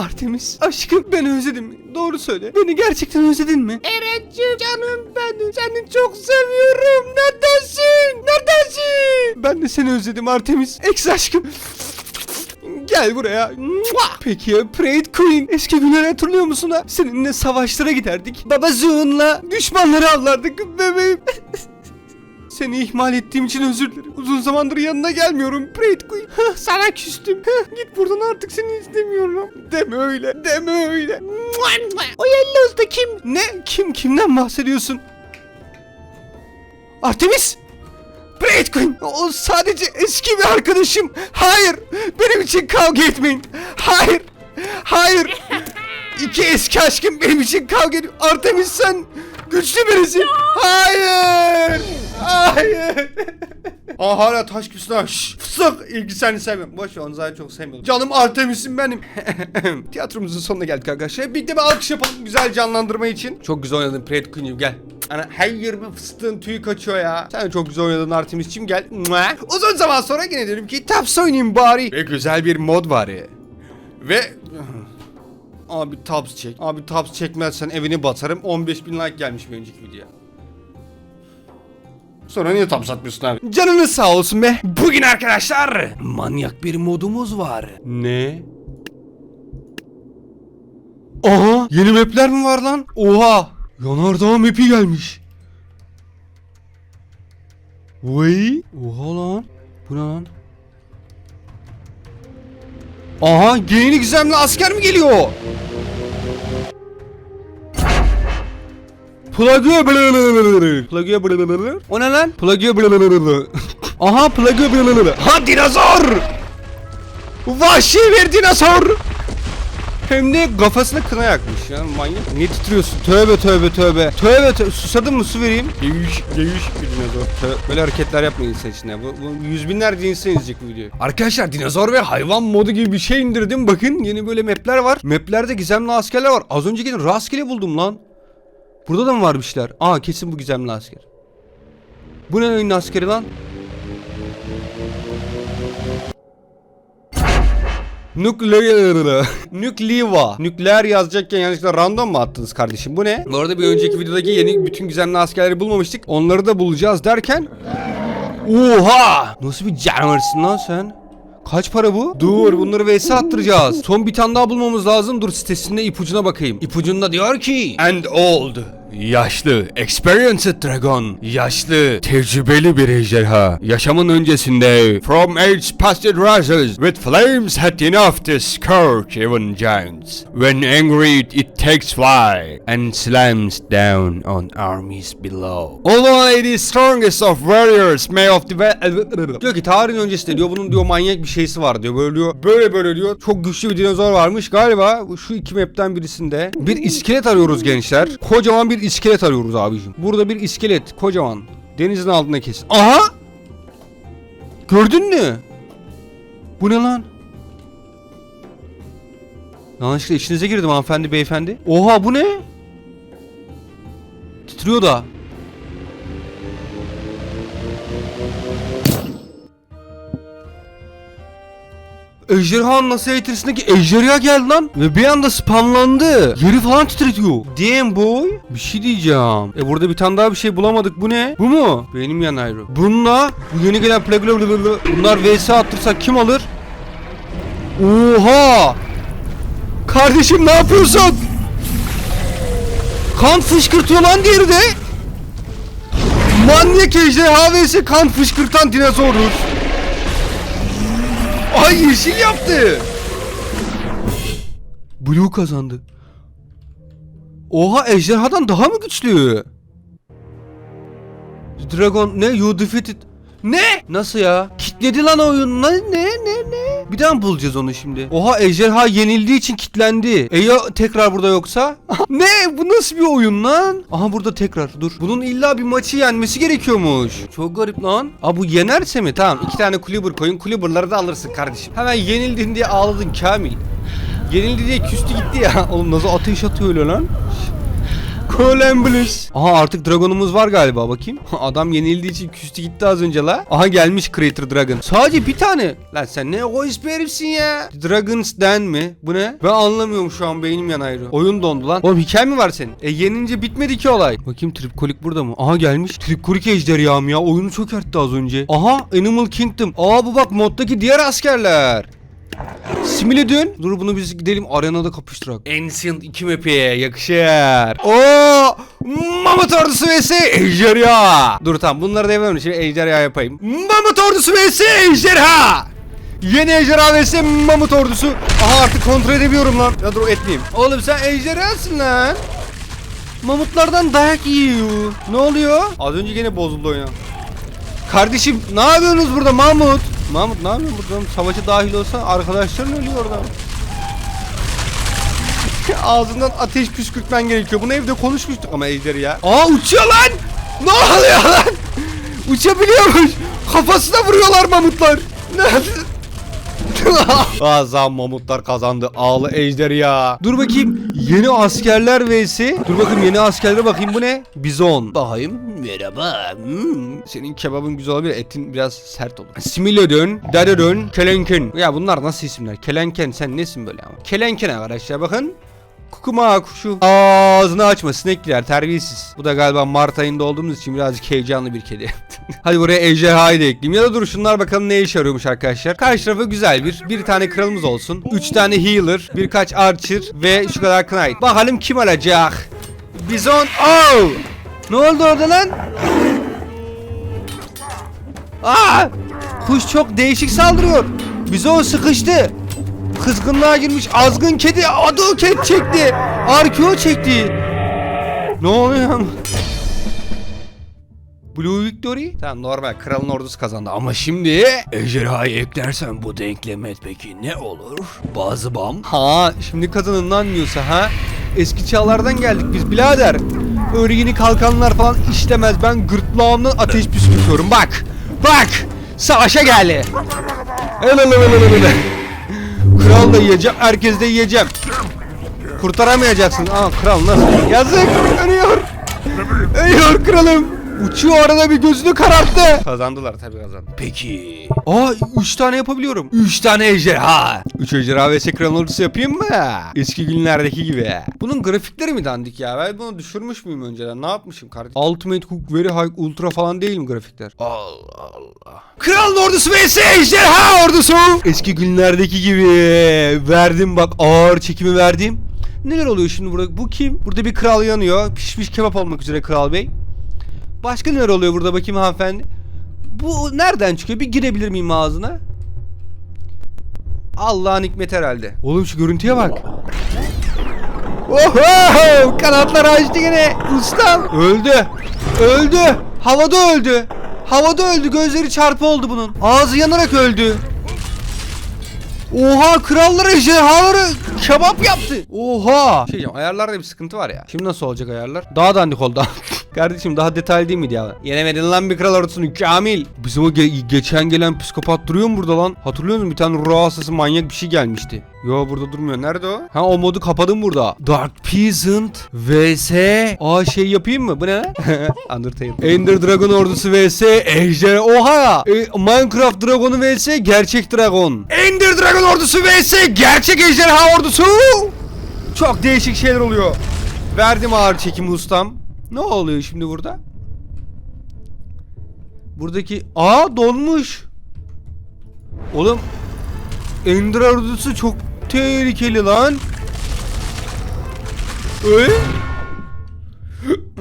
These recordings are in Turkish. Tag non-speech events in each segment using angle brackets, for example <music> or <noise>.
Artemis aşkım beni özledin mi? Doğru söyle. Beni gerçekten özledin mi? Eren'cim canım benim seni çok seviyorum. Neredesin? Neredesin? Ben de seni özledim Artemis. Ex aşkım. Gel buraya. Peki ya Parade Queen? Eski günleri hatırlıyor musun ha? Seninle savaşlara giderdik. Baba Zoon'la düşmanları avlardık bebeğim. <laughs> Seni ihmal ettiğim için özür dilerim. Uzun zamandır yanına gelmiyorum Parade Queen. Sana küstüm. Git buradan artık seni istemiyorum. Deme öyle. Deme öyle. O Yellow's da kim? Ne? Kim? Kimden bahsediyorsun? Artemis! Blade Queen! O sadece eski bir arkadaşım. Hayır! Benim için kavga etmeyin. Hayır! Hayır! <laughs> İki eski aşkım benim için kavga ediyor. Artemis sen güçlü birisin. Hayır! Hayır! Aa hala taş küsüne şşş fısık ilgi seni sevmiyorum. Boş ver onu zaten çok sevmiyorum. Canım Artemis'im benim. <laughs> Tiyatromuzun sonuna geldik arkadaşlar. Birlikte bir alkış yapalım güzel canlandırma için. Çok güzel oynadın Pret Queen'im gel. Ana her yerime fıstığın tüyü kaçıyor ya. Sen çok güzel oynadın Artemis'cim gel. Mua. Uzun zaman sonra yine dedim ki Taps oynayayım bari. Ve güzel bir mod var ya. Ve... <laughs> Abi tabs çek. Abi tabs çekmezsen evini batarım. 15 bin like gelmiş bir önceki videoya. Sonra niye tabs atmıyorsun abi? Canınız sağ olsun be. Bugün arkadaşlar manyak bir modumuz var. Ne? Aha yeni mapler mi var lan? Oha yanardağ mapi gelmiş. Vay oha lan. Bu ne lan? Aha yeni gizemli asker mi geliyor? Plagio blablabla. Plagio blablabla. O ne lan? Plagio blablabla. Aha plagio blablabla. Ha dinozor! Vahşi bir dinozor! Hem de kafasına kına yakmış ya manyak. Niye titriyorsun? Tövbe tövbe tövbe. Tövbe tövbe. Susadın mı su vereyim? Değişik değişik bir dinozor. Tövbe. Böyle hareketler yapmayın insan içine. Bu, bu yüz binlerce insan izleyecek bu videoyu. Arkadaşlar dinozor ve hayvan modu gibi bir şey indirdim. Bakın yeni böyle mapler var. Maplerde gizemli askerler var. Az önce gidin rastgele buldum lan. Burada da mı var bir şeyler? Aa kesin bu gizemli asker. Bu ne oyunun askeri lan? Nükleer. <laughs> Nükliva. Nükleer yazacakken yanlışlıkla random mu attınız kardeşim? Bu ne? Bu arada bir önceki videodaki yeni bütün gizemli askerleri bulmamıştık. Onları da bulacağız derken... Oha! Nasıl bir canavarsın lan sen? Kaç para bu? Dur bunları vs attıracağız. Son bir tane daha bulmamız lazım. Dur sitesinde ipucuna bakayım. İpucunda diyor ki And old. Yaşlı, experienced dragon. Yaşlı, tecrübeli bir ejderha. Yaşamın öncesinde from age past it rises with flames had enough to scorch even giants. When angry it takes flight and slams down on armies below. Although it is strongest of warriors may of the diyor ki tarihin öncesinde diyor bunun diyor manyak bir şeysi var diyor böyle diyor böyle böyle diyor çok güçlü bir dinozor varmış galiba şu iki map'ten birisinde bir iskelet arıyoruz gençler kocaman bir iskelet arıyoruz abicim burada bir iskelet kocaman denizin altında kesin aha gördün mü bu ne lan Yanlışlıkla içinize girdim hanımefendi beyefendi. Oha bu ne? Titriyor da. Ejderhanın nasıl eğitisindeki ejderha geldi lan ve bir anda spamlandı. Yeri falan titretiyor. Damn boy. Bir şey diyeceğim. E burada bir tane daha bir şey bulamadık. Bu ne? Bu mu? Benim yan ayrı. Bununla bu yeni gelen plagla bunlar vs attırsak kim alır? Oha! Kardeşim ne yapıyorsun? Kan fışkırtıyor lan diğeri de. Manyak ejderha kan fışkırtan dinozoruz. Ay yeşil yaptı. Blue kazandı. Oha ejderhadan daha mı güçlü? Dragon ne? You defeated. Ne? Nasıl ya? Kitledi lan oyun. Ne ne ne ne? Bir daha mı bulacağız onu şimdi? Oha ejderha yenildiği için kitlendi. E ya tekrar burada yoksa? <laughs> ne? Bu nasıl bir oyun lan? Aha burada tekrar. Dur. Bunun illa bir maçı yenmesi gerekiyormuş. Çok garip lan. Aa bu yenerse mi? Tamam. iki tane Kluber koyun. Kluber'ları da alırsın kardeşim. Hemen yenildin diye ağladın Kamil. Yenildi diye küstü gitti ya. <laughs> Oğlum nasıl ateş atıyor öyle lan? Colembliss. Aha artık dragonumuz var galiba bakayım. <laughs> Adam yenildiği için küstü gitti az önce la. Aha gelmiş Creator Dragon. Sadece bir tane. Lan sen ne egoist bir herifsin ya. Dragon's Den mi? Bu ne? Ben anlamıyorum şu an beynim yanaydı. Oyun dondu lan. Oğlum hikaye mi var senin? E yenince bitmedi ki olay. Bakayım Tripkolik burada mı? Aha gelmiş. Tripkolik ejderham ya. Oyunu çökertti az önce. Aha Animal Kingdom. Aa bu bak moddaki diğer askerler. Similidün. Dur bunu biz gidelim arenada kapıştırak. Ancient 2 map'e yakışır. Oo! Mamut ordusu vs ejderha. Dur tamam bunları da yapalım. Şimdi ejderha yapayım. Mamut ordusu vs ejderha. Yeni ejderha vs mamut ordusu. Aha artık kontrol edebiliyorum lan. Ya dur etmeyeyim. Oğlum sen ejderhasın lan. Mamutlardan dayak yiyor. Ne oluyor? Az önce yine bozuldu oyun. Kardeşim ne yapıyorsunuz burada Mahmut? Mahmut ne yapıyorsun burada? Savaşa dahil olsa arkadaşların ölüyor orada. <laughs> Ağzından ateş püskürtmen gerekiyor. Bunu evde konuşmuştuk ama ejderi ya. Aa uçuyor lan! Ne oluyor lan? Uçabiliyormuş. Kafasına vuruyorlar mamutlar. Nerede? <laughs> Azam mamutlar kazandı. Ağlı ejder ya. Dur bakayım. Yeni askerler vs. Dur bakayım yeni askerlere bakayım bu ne? Bizon. Bakayım. Merhaba. Hmm. Senin kebabın güzel olabilir. Etin biraz sert olur. Similodon, Dadodon, Kelenken. Ya bunlar nasıl isimler? Kelenken sen nesin böyle ama? Kelenken arkadaşlar bakın. Kukuma kuşu. Ağzını açma sinek girer terbiyesiz. Bu da galiba Mart ayında olduğumuz için birazcık heyecanlı bir kedi. <laughs> Hadi buraya ejderhayı da ekleyeyim. Ya da dur şunlar bakalım ne işe yarıyormuş arkadaşlar. Karşı tarafı güzel bir. Bir tane kralımız olsun. Üç tane healer. Birkaç archer. Ve şu kadar knight. Bakalım kim alacak? Bizon. Oh! Ne oldu orada lan? Aa! Kuş çok değişik saldırıyor. Bizon sıkıştı. Kızgınlığa girmiş azgın kedi adı ket çekti. Arkeo çekti. Ne oluyor? Blue Victory? Tamam normal kralın ordusu kazandı ama şimdi ejderhayı eklersen bu denkleme peki ne olur? Bazı bam. Ha şimdi kazanın lan diyorsa ha? Eski çağlardan geldik biz birader. Öyle kalkanlar falan işlemez. Ben gırtlağımdan ateş püskürtüyorum bak. Bak. Savaşa geldi. Kral da yiyeceğim, herkes de yiyeceğim. Kurtaramayacaksın. Aa kral nasıl? Yazık, ölüyor. Ölüyor kralım. Uçuyor arada bir gözünü kararttı. Kazandılar tabii kazandı. Peki. Aa 3 tane yapabiliyorum. 3 tane ejderha. 3 ejderha vs kralın ordusu yapayım mı? Eski günlerdeki gibi. Bunun grafikleri mi dandik ya? Ben bunu düşürmüş müyüm önceden? Ne yapmışım kardeşim? Ultimate Cook, Very High, Ultra falan değil mi grafikler? Allah Allah. Kralın ordusu vs ejderha ordusu. Eski günlerdeki gibi. Verdim bak ağır çekimi verdim. Neler oluyor şimdi burada? Bu kim? Burada bir kral yanıyor. Pişmiş kebap olmak üzere kral bey. Başka neler oluyor burada bakayım hanımefendi? Bu nereden çıkıyor? Bir girebilir miyim ağzına? Allah'ın hikmeti herhalde. Oğlum şu görüntüye bak. Oho! Kanatlar açtı yine. Ustam. Öldü. Öldü. Havada öldü. Havada öldü. Gözleri çarpı oldu bunun. Ağzı yanarak öldü. Oha krallar ejderhaları kebap yaptı. Oha. Şey diyeceğim ayarlarda bir sıkıntı var ya. Şimdi nasıl olacak ayarlar? Daha dandik oldu. <laughs> Kardeşim daha detaylı değil miydi ya? Yenemedin lan bir kral ordusunu Kamil. Bizim o ge- geçen gelen psikopat duruyor mu burada lan? Hatırlıyor musun? Bir tane ruh hastası manyak bir şey gelmişti. Yo burada durmuyor. Nerede o? Ha o modu kapadım burada. Dark Peasant vs. Aa şey yapayım mı? Bu ne lan? <laughs> Undertale. Ender Dragon ordusu vs. Ejder. Oha! E, Minecraft Dragon'u vs. Gerçek Dragon. Ender Dragon ordusu vs. Gerçek ejderha ordusu. Çok değişik şeyler oluyor. Verdim ağır çekim ustam. Ne oluyor şimdi burada? Buradaki... Aa donmuş. Oğlum Ender ordusu çok tehlikeli lan. Öyle?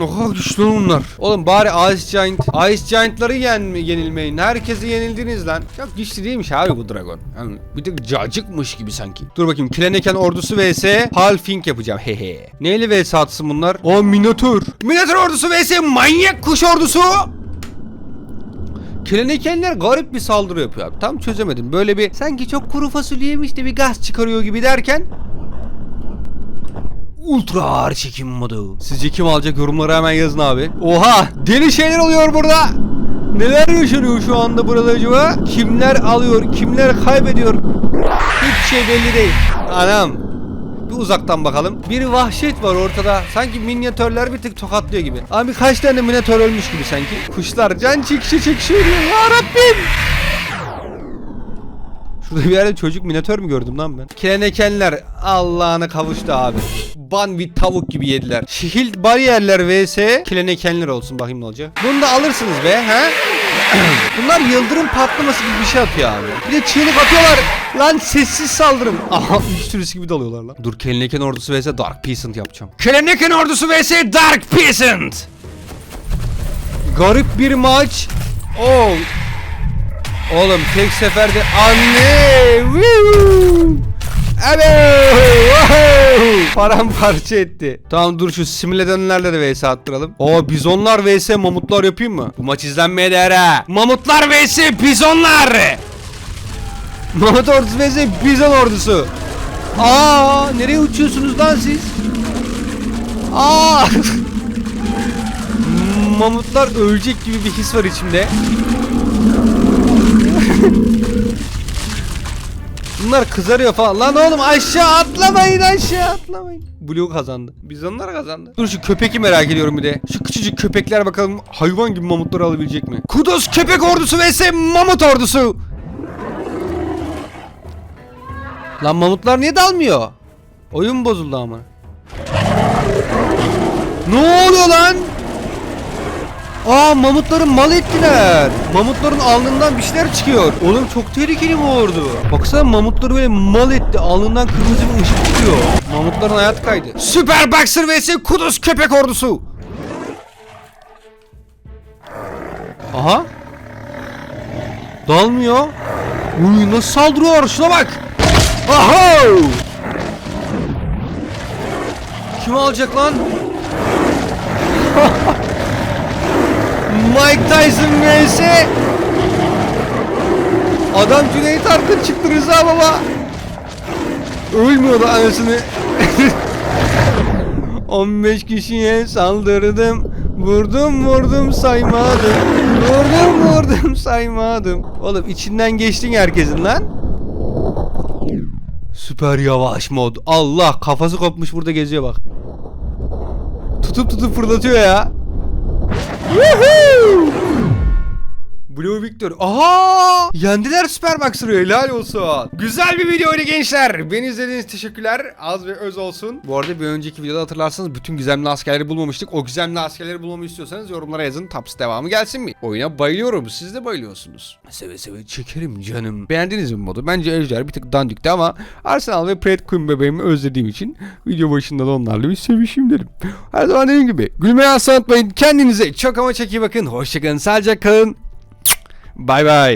Oha güçlü bunlar. Oğlum bari Ice Giant, Ice Giant'ları yen yenilmeyin. Herkesi yenildiniz lan. Çok güçlü değilmiş abi bu dragon. Yani bir tık cacıkmış gibi sanki. Dur bakayım. Kleneken ordusu vs Halfing yapacağım. Hehe. Neyle vs atsın bunlar? O Minotaur. Minotaur ordusu vs manyak kuş ordusu. Klenekenler garip bir saldırı yapıyor abi. Tam çözemedim. Böyle bir sanki çok kuru fasulyemiş de bir gaz çıkarıyor gibi derken Ultra ağır çekim modu. Sizce kim alacak yorumlara hemen yazın abi. Oha! Deli şeyler oluyor burada. Neler yaşanıyor şu anda burada acaba? Kimler alıyor, kimler kaybediyor? Hiçbir şey belli değil. Anam. Bir uzaktan bakalım. Bir vahşet var ortada. Sanki minyatörler bir tık tokatlıyor gibi. Abi kaç tane minyatör ölmüş gibi sanki. Kuşlar can çekişe çekişe ölüyor. Ya Rabbim. Şurada bir yerde çocuk minatör mü gördüm lan ben? Kelenekenler Allah'ına kavuştu abi. Banvit tavuk gibi yediler. Shield bariyerler vs kelenekenler olsun bakayım ne olacak. Bunu da alırsınız be he? <clears throat> Bunlar yıldırım patlaması gibi bir şey atıyor abi. Bir de çığlık atıyorlar. Lan sessiz saldırın. <laughs> Aha üç sürüsü gibi dalıyorlar lan. Dur Keleneken ordusu vs Dark Peasant yapacağım. Keleneken ordusu vs Dark Peasant. Garip bir maç. Oh Oğlum tek seferde anne. Woo! Evet. Paramparça etti. Tamam dur şu simülatörlerle de vs attıralım. Oo bizonlar vs mamutlar yapayım mı? Bu maç izlenmeye değer ha. Mamutlar vs bizonlar. Mamut ordusu vs bizon ordusu. Aa nereye uçuyorsunuz lan siz? Aa. <laughs> Mamutlar ölecek gibi bir his var içimde. Bunlar kızarıyor falan. Lan oğlum aşağı atlamayın aşağı atlamayın. Blue kazandı. Biz onlar kazandı. Dur şu köpeki merak ediyorum bir de. Şu küçücük köpekler bakalım hayvan gibi mamutları alabilecek mi? Kudos köpek ordusu vs mamut ordusu. Lan mamutlar niye dalmıyor? Oyun bozuldu ama. Ne oluyor lan? Aa mamutların mal ettiler. Mamutların alnından bir şeyler çıkıyor. Oğlum çok tehlikeli bu ordu. Baksana mamutları böyle mal etti. Alnından kırmızı bir ışık çıkıyor. Mamutların hayat kaydı. Süper Boxer vs Kuduz köpek ordusu. Aha. Dalmıyor. Uy nasıl saldırıyor şuna bak. Aha. Kim alacak lan? <laughs> Mike Tyson vs. Adam Cüneyt Arkın çıktı Rıza baba. Ölmüyordu anasını. <laughs> 15 kişiye saldırdım. Vurdum vurdum saymadım. Vurdum vurdum saymadım. Oğlum içinden geçtin herkesin lan. Süper yavaş mod. Allah kafası kopmuş burada geziyor bak. Tutup tutup fırlatıyor ya Woohoo! Blue Victor. Aha! Yendiler Superboxer'ı. Helal olsun. Güzel bir videoydu gençler. Beni izlediğiniz teşekkürler. Az ve öz olsun. Bu arada bir önceki videoda hatırlarsanız bütün gizemli askerleri bulmamıştık. O gizemli askerleri bulmamı istiyorsanız yorumlara yazın. Taps devamı gelsin mi? Oyuna bayılıyorum. Siz de bayılıyorsunuz. Seve seve çekerim canım. Beğendiniz mi modu? Bence Ejder bir tık dandikti ama Arsenal ve Pret Queen bebeğimi özlediğim için video başında da onlarla bir sevişeyim dedim. Her zaman dediğim gibi gülmeyi asla unutmayın. Kendinize çok ama çok iyi bakın. Hoşçakalın. Sağlıcakla kalın. Bye bye.